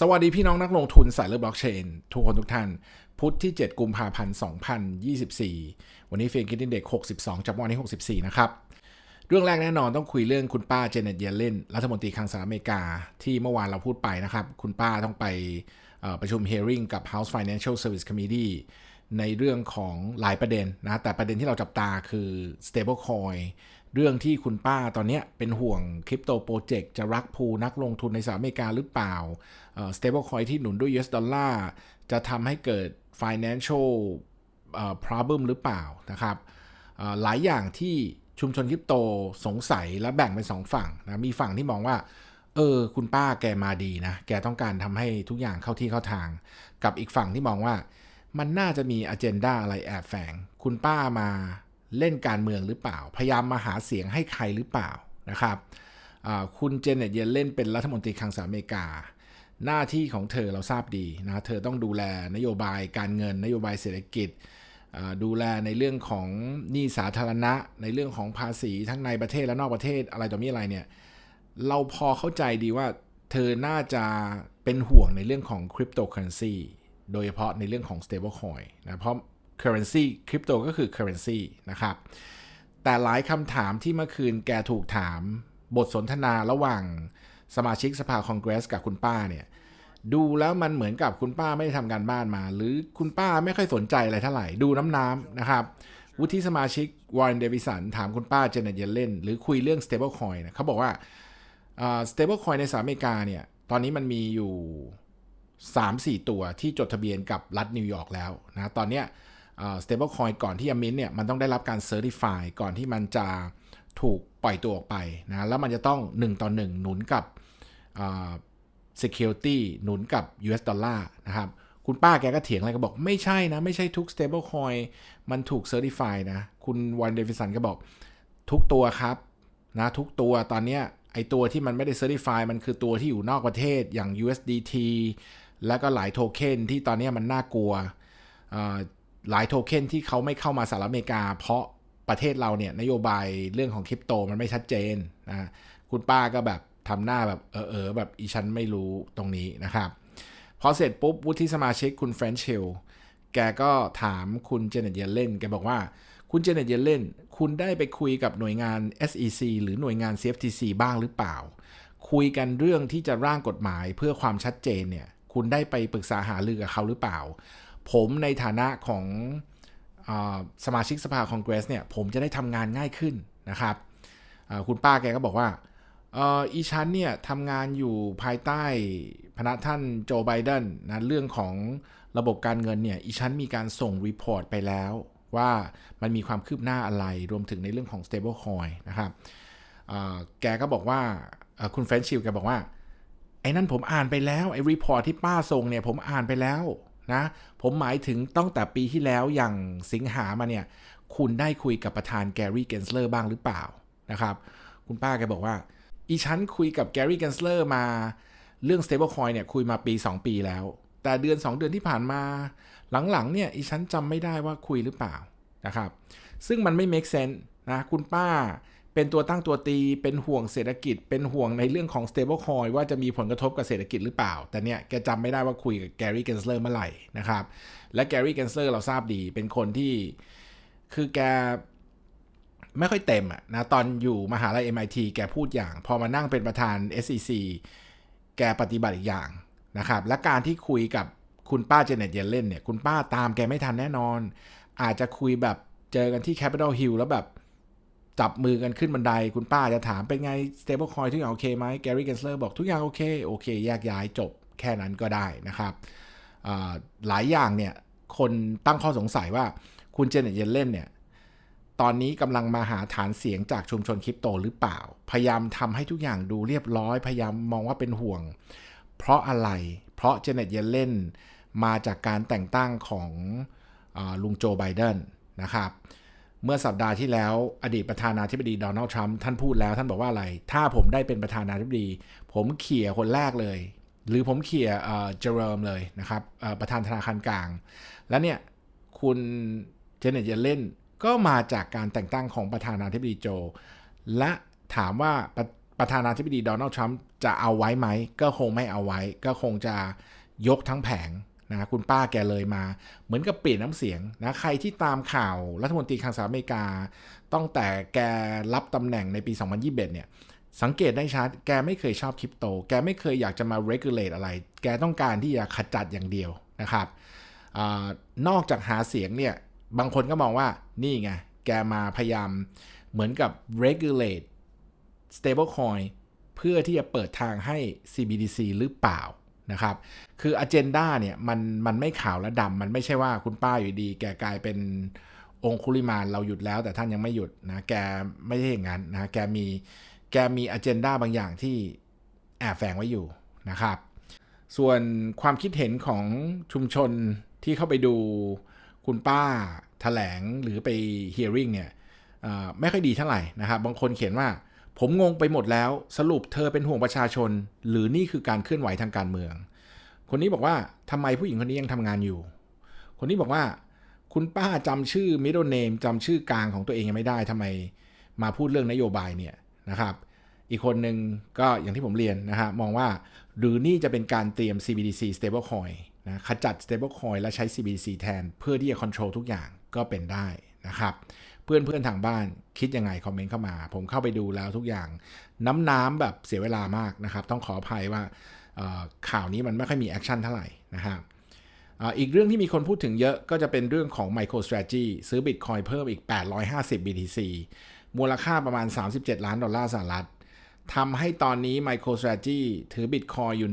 สวัสดีพี่น้องนักลงทุนสายเลือบล็อกเชนทุกคนทุกท่าน พุธที่ 7 กุมภาพันธ์ 2024 วันนี้เฟรนกินดินเด็ก 62 จับวันที่ 64 นะครับ เรื่องแรกแน่นอนต้องคุยเรื่องคุณป้าเจเน็ตเยเลนรัฐมนตรีคลังสหรัฐอเมริกา ที่เมื่อวานเราพูดไปนะครับ คุณป้าต้องไปประชุมเฮริ่งกับ House Financial Service Committee ในเรื่องของหลายประเด็นนะแต่ประเด็นที่เราจับตาคือ stable coin เรื่องที่คุณป้าตอนนี้เป็นห่วงคริปโตโปรเจกต์จะรักภูนักลงทุนในสหรัฐอเมริกาหรือเปล่าเอ่อ stable coin ที่หนุนด้วย US ดอลลาร์จะทำให้เกิด financialproblem หรือเปล่านะครับหลายอย่างที่ชุมชนคริปโตสงสัยและแบ่งเป็นสองฝั่งนะมีฝั่งที่มองว่า เออ คุณป้าแกมาดีนะ แกต้องการทำให้ทุกอย่างเข้าที่เข้าทาง กับอีกฝั่งที่มองว่า มันน่าจะมีอ g e n d a อะไรแอบแฝง คุณป้ามาเล่นการเมืองหรือเปล่า พยายามมาหาเสียงให้ใครหรือเปล่านะครับคุณเจเน็ตเยเล่นเป็นรัฐมนตรีคลังสหรัฐอเมริกา หน้าที่ของเธอเราทราบดีนะเธอต้องดูแลนโยบายการเงินนโยบายเศรษฐกิจ ดูแลในเรื่องของหนี้สาธารณะ ในเรื่องของภาษีทั้งในประเทศและนอกประเทศอะไรต่อมีอะไรเนี่ยเราพอเข้าใจดีว่าเธอน่าจะเป็นห่วงในเรื่องของคริปโตเคอเรนซี โดยเฉพาะในเรื่องของ stablecoin นะเพราะ currency คริปโตก็คือ currency นะครับ แต่หลายคำถามที่เมื่อคืนแกถูกถามบทสนทนาระหว่างสมาชิกสภาคองเกรสกับคุณป้าเนี่ยดูแล้วมันเหมือนกับคุณป้าไม่ได้ทำการบ้านมา หรือคุณป้าไม่ค่อยสนใจอะไรเท่าไหร่ ดูน้ำน้ำๆนะครับวุฒิสมาชิกวอร์เรนเดวิสันถามคุณป้าเจเนเยเลนหรือคุยเรื่อง stablecoin นะเขาบอกว่า stable coin ในสหรัฐอเมริกาเนี่ย ตอนนี้มันมีอยู่ 3-4 ตัวที่จดทะเบียนกับรัฐนิวยอร์กแล้วนะตอนนี้ย stable coin ก่อนที่จะมินเนี่ยมันต้องได้รับการ certify ก่อนที่มันจะถูกปล่อยตัวออกไปนะแล้วมันจะต้อง 1 ต่อ 1 หนุนกับ security หนุนกับ US ดอลลาร์นะครับคุณป้าแกก็เถียงอะไรก็บอกไม่ใช่นะ ไม่ใช่ทุก stable coin มันถูก certify นะ คุณวันเดวิสันก็บอกทุกตัวครับนะทุกตัวตอนเนี้ยไอตัวที่มันไม่ได้ certify มันคือตัวที่อยู่นอกประเทศอย่าง USDT แล้วก็หลายโทเค็นที่ตอนนี้มันน่ากลัว หลายโทเค็นที่เขาไม่เข้ามาสหรัฐอเมริกา เพราะประเทศเราเนี่ยนโยบายเรื่องของคริปโตมันไม่ชัดเจนนะคุณป้าก็แบบทำหน้าแบบเออเออแบบอีฉันไม่รู้ตรงนี้นะครับ พอเสร็จปุ๊บวุฒิสมาชิกคุณเฟรนช์เชลแกก็ถามคุณเจเน็ตเยเลนแกบอกว่าคุณเจเน็ตเยเลนคุณได้ไปคุยกับหน่วยงาน SEC หรือหน่วยงาน CFTC บ้างหรือเปล่า คุยกันเรื่องที่จะร่างกฎหมายเพื่อความชัดเจนเนี่ย คุณได้ไปปรึกษาหารือกับเขาหรือเปล่า ผมในฐานะของอสมาชิกสภาคองเกรสเนี่ย ผมจะได้ทำงานง่ายขึ้นนะครับคุณป้าแกก็บอกว่าเอ่ออีฉันเนี่ยทำงานอยู่ภายใต้พนักท่านโจไบเดนนะเรื่องของระบบการเงินเนี่ยอีฉันมีการส่งรีพอร์ตไปแล้ว ว่ามันมีความคืบหน้าอะไรรวมถึงในเรื่องของ stable coin นะครับแกก็บอกว่าคุณเฟรนชิลแกบอกว่า ไอ้นั่นผมอ่านไปแล้วไอ้รีพอร์ตที่ป้าส่งเนี่ยผมอ่านไปแล้วนะ ผมหมายถึงตั้งแต่ปีที่แล้วอย่างสิงหามาเนี่ย คุณได้คุยกับประธานแกรี่เกนสเลอร์บ้างหรือเปล่านะครับ คุณป้าแกบอกว่า อีฉันคุยกับแกรี่เกนสเลอร์มาเรื่อง stablecoin เนี่ยคุยมาปี 2 ปีแล้ว แต่เดือน 2 เดือนที่ผ่านมาหลังๆเนี่ยอีฉันจำไม่ได้ว่าคุยหรือเปล่านะครับ ซึ่งมันไม่ make sense นะคุณป้า เป็นตัวตั้งตัวตีเป็นห่วงเศรษฐกิจ เป็นห่วงในเรื่องของ stable coin ว่าจะมีผลกระทบกับเศรษฐกิจหรือเปล่า แต่เนี่ยแกจำไม่ได้ว่าคุยกับแกรี่เกนเลอร์เมื่อไหร่นะครับ และแกรี่เกนเลอร์เราทราบดีเป็นคนที่คือแกไม่ค่อยเต็มอะนะตอนอยู่มหาลัย MIT แกพูดอย่าง พอมานั่งเป็นประธาน SEC แกปฏิบัติอีกอย่างนะครับ และการที่คุยกับคุณป้าเจเน็ตเยเลนเนี่ย คุณป้าตามแกไม่ทันแน่นอน อาจจะคุยแบบเจอกันที่ Capitol Hill แล้วแบบ จับมือกันขึ้นบันไดคุณป้าจะถามเป็นไง stable coin ทุกอย่างโอเคไหมแกรี่เกนเลอร์บอกทุกอย่างโอเค โอเค แยกย้ายจบแค่นั้นก็ได้นะครับหลายอย่างเนี่ย คนตั้งข้อสงสัยว่าคุณเจเน็ตเยเล่นเนี่ย ตอนนี้กำลังมาหาฐานเสียงจากชุมชนคริปโตหรือเปล่า พยายามทำให้ทุกอย่างดูเรียบร้อย พยายามมองว่าเป็นห่วง เพราะอะไร เพราะเจเน็ตเยเล่นมาจากการแต่งตั้งของอลุงโจไบเดนนะครับ เมื่อสัปดาห์ที่แล้ว อดีตประธานาธิบดีโดนัลด์ทรัมป์ท่านพูดแล้ว ท่านบอกว่าอะไร ถ้าผมได้เป็นประธานาธิบดี ผมเขี่ยคนแรกเลย หรือผมเขี่ยเอ่อเจอร์มเลยนะครับประธานธนาคารกลาง แล้วเนี่ยคุณเจเน็ตเยเลนก็มาจากการแต่งตั้งของประธานาธิบดีโจ และถามว่าประประธานาธิบดีโดนัลด์ทรัมป์จะเอาไว้ไหม ก็คงไม่เอาไว้ ก็คงจะยกทั้งแผง นะคุณป้าแกเลยมา เหมือนกับเปลี่ยนน้ำเสียงนะใครที่ตามข่าวรัฐมนตรีคลังสหรัฐอเมริกาตั้งแต่แกรับตำแหน่งในปี 2021 เนี่ยสังเกตได้ชัด แกไม่เคยชอบคริปโต แกไม่เคยอยากจะมา regulate อะไร แกต้องการที่จะขจัดอย่างเดียวนะครับอนอกจากหาเสียงเนี่ยบางคนก็มองว่านี่ไง แกมาพยายามเหมือนกับ regulate stablecoin เพื่อที่จะเปิดทางให้ CBDC หรือเปล่า นะครับคือ agenda เนี่ยมันมันไม่ขาวและดำมันไม่ใช่ว่าคุณป้าอยู่ดี แกกลายเป็นองคุลิมานเราหยุดแล้ว แต่ท่านยังไม่หยุดนะแกไม่ใช่อย่างนั้นนะแกมีแกมี agenda บางอย่างที่แอบแฝงไว้อยู่นะครับ ส่วนความคิดเห็นของชุมชนที่เข้าไปดูคุณป้าถแถลงหรือไป hearing เนี่ยไม่ค่อยดีเท่าไหร่นะครับ บางคนเขียนว่า ผมงงไปหมดแล้วสรุปเธอเป็นห่วงประชาชน หรือนี่คือการเคลื่อนไหวทางการเมือง คนนี้บอกว่าทำไมผู้หญิงคนนี้ยังทำงานอยู่ คนนี้บอกว่า คุณป้าจำชื่อ middle name จำชื่อกลางของตัวเองยังไม่ได้ทำไมมาพูดเรื่องนโยบายเนี่ยนะครับ อีกคนหนึ่งก็อย่างที่ผมเรียนนะฮะมองว่าหรือนี่จะเป็นการเตรียม CBDC stablecoin นะขจัด stablecoin และใช้ CBDC แทน เพื่อที่จะ control ทุกอย่างก็เป็นได้นะครับ เพื่อนเพื่อนทางบ้านคิดยังไงคอมเมนต์เข้ามา ผมเข้าไปดูแล้วทุกอย่างน้ำน้ำแบบเสียเวลามากนะครับ ต้องขออภัยว่าข่าวนี้มันไม่ค่อยมีแอคชั่นเท่าไหร่นะครับอีกเรื่องที่มีคนพูดถึงเยอะก็จะเป็นเรื่องของ MicroStrategy ซื้อ Bitcoin เพิ่มอีก 850 BTC มูลค่าประมาณ 37 ล้านดอลลาร์สหรัฐทำให้ตอนนี้ MicroStrategy ถือ Bitcoin อยู่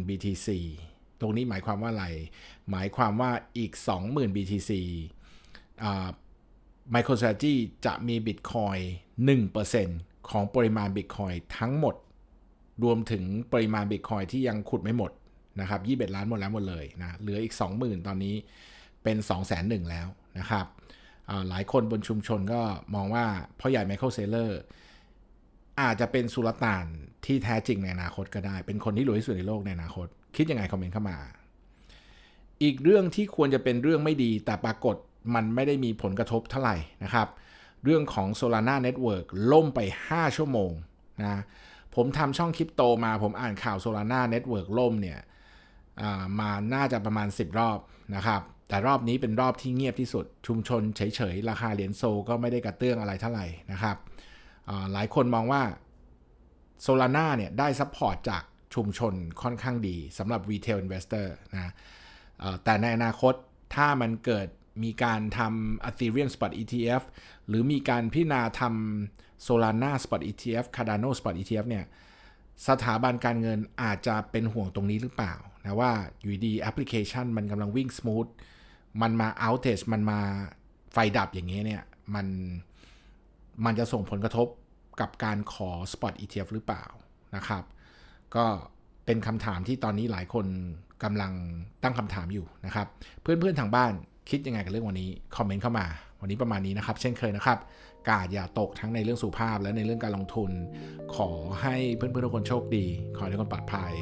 190,000 BTC ตรงนี้หมายความว่าอะไร หมายความว่าอีก 20,000 BTC MicroStrategy จะมี Bitcoin 1%ของปริมาณ Bitcoin ทั้งหมด รวมถึงปริมาณ Bitcoin ที่ยังขุดไม่หมดนะครับ21ล้านหมดแล้วหมดเลยนะเหลืออีก 20,000 ตอนนี้เป็น201,000แล้วนะครับหลายคนบนชุมชนก็มองว่าพ่อใหญ่ไมเคิลเซเลอร์อาจจะเป็นสุลต่านที่แท้จริงในอนาคตก็ได้ เป็นคนที่รวยที่สุดในโลกในอนาคต คิดยังไงคอมเมนต์เข้ามา อีกเรื่องที่ควรจะเป็นเรื่องไม่ดีแต่ปรากฏ มันไม่ได้มีผลกระทบเท่าไหร่นะครับ เรื่องของ Solana Network ล่มไป 5 ชั่วโมงนะผมทำช่องคริปโตมาผมอ่านข่าว Solana Network ล่มเนี่ยมาน่าจะประมาณ 10 รอบนะครับ แต่รอบนี้เป็นรอบที่เงียบที่สุด ชุมชนเฉยๆ ราคาเหรียญโซก็ไม่ได้กระเตื้องอะไรเท่าไหร่นะครับหลายคนมองว่า Solana เนี่ยได้ซัพพอร์ตจากชุมชนค่อนข้างดีสำหรับ Retail Investor นะแต่ในอนาคตถ้ามันเกิด มีการทำ Ethereum Spot ETF หรือมีการพิจารณาทำ Solana Spot ETF Cardano Spot ETF เนี่ยสถาบันการเงินอาจจะเป็นห่วงตรงนี้หรือเปล่านะว่าอยู่ดีแอปพลิเคชันมันกำลังวิ่งส o t h มันมา outage มันมาไฟดับอย่างเงี้ยเนี่ยมันมันจะส่งผลกระทบกับการขอ Spot ETF หรือเปล่านะครับ ก็เป็นคำถามที่ตอนนี้หลายคนกำลังตั้งคำถามอยู่นะครับ เพื่อนๆทางบ้าน คิดยังไงกับเรื่องวันนี้ คอมเมนต์เข้ามา วันนี้ประมาณนี้นะครับ เช่นเคยนะครับ กาดอย่าตกทั้งในเรื่องสุภาพและในเรื่องการลงทุน ขอให้เพื่อนๆทุกคนโชคดี ขอให้ทุกคนปลอดภัย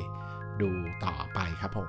ดูต่อไปครับผม